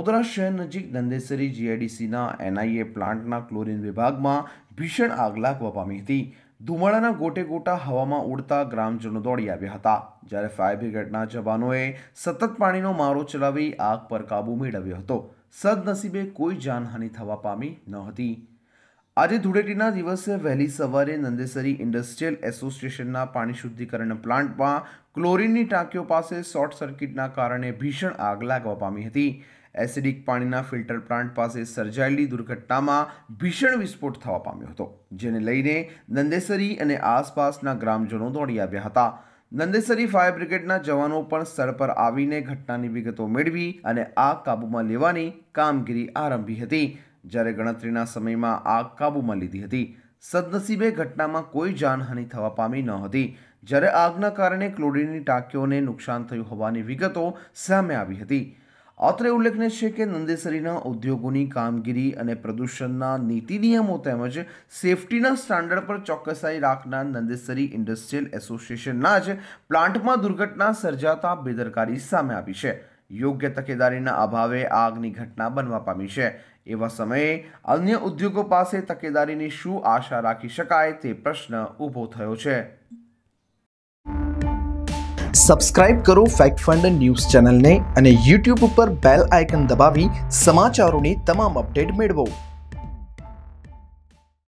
વડોદરા શહેર નજીક દંદેસરી જીઆઈડીસીના એનઆઈએ પ્લાન્ટના ક્લોરિન વિભાગમાં ભીષણ આગ લાગવા પામી હતી. ધુમાડાના ગોટે ગોટા હવામાં ઉડતા ગ્રામજનો દોડી આવ્યા હતા. જ્યારે ફાયર બ્રિગેડના જવાનોએ સતત પાણીનો મારો ચલાવી આગ પર કાબૂ મેળવ્યો હતો. સદનસીબે કોઈ જાનહાનિ થવા પામી ન હતી. આજે ધૂળેટીના દિવસે વહેલી સવારે નંદેસરી ઇન્ડસ્ટ્રીયલ એસોસિએશનના પાણી શુદ્ધિકરણ પ્લાન્ટમાં ક્લોરીનની ટાંકીઓ પાસે શોર્ટ સર્કિટના કારણે ભીષણ આગ લાગવા પામી હતી. એસિડિક પાણીના ફિલ્ટર પ્લાન્ટ પાસે સર્જાયેલી દુર્ઘટનામાં ભીષણ વિસ્ફોટ થવા પામ્યો હતો, જેને લઈને નંદેસરી અને આસપાસના ગ્રામજનો દોડી આવ્યા હતા. નંદેસરી ફાયર બ્રિગેડના જવાનો પણ સ્થળ પર આવીને ઘટનાની વિગતો મેળવી અને આગ કાબૂમાં લેવાની કામગીરી આરંભી હતી. જ્યારે ગણતરીના સમયમાં આગ કાબૂમાં લીધી હતી. સદનસીબે ઘટનામાં કોઈ જાનહાનિ થવા પામી ન હતી. જ્યારે આગના કારણે ક્લોરીનની ટાંકીઓને નુકસાન થયું હોવાની વિગતો સામે આવી હતી. અત્રે ઉલ્લેખનીય છે કે નંદેસરીના ઉદ્યોગોની કામગીરી અને પ્રદૂષણના નીતિ નિયમો તેમજ સેફટીના સ્ટાન્ડર્ડ પર ચોકસાઈ રાખનાર નંદેસરી ઇન્ડસ્ટ્રીયલ એસોસિએશનના જ પ્લાન્ટમાં દુર્ઘટના સર્જાતા બેદરકારી સામે આવી છે. યોગ્ય તકેદારીના અભાવે આગની ઘટના બનવા પામી છે. એવા સમયે અન્ય ઉદ્યોગો પાસે તકેદારીની શું આશા રાખી શકાય તે પ્રશ્ન ઊભો થયો છે. સબસ્ક્રાઇબ કરો ફેક્ટ ફંડ ન્યૂઝ ચેનલને અને યુટ્યુબ ઉપર બેલ આઇકન દબાવી સમાચારોની તમામ અપડેટ મેળવો.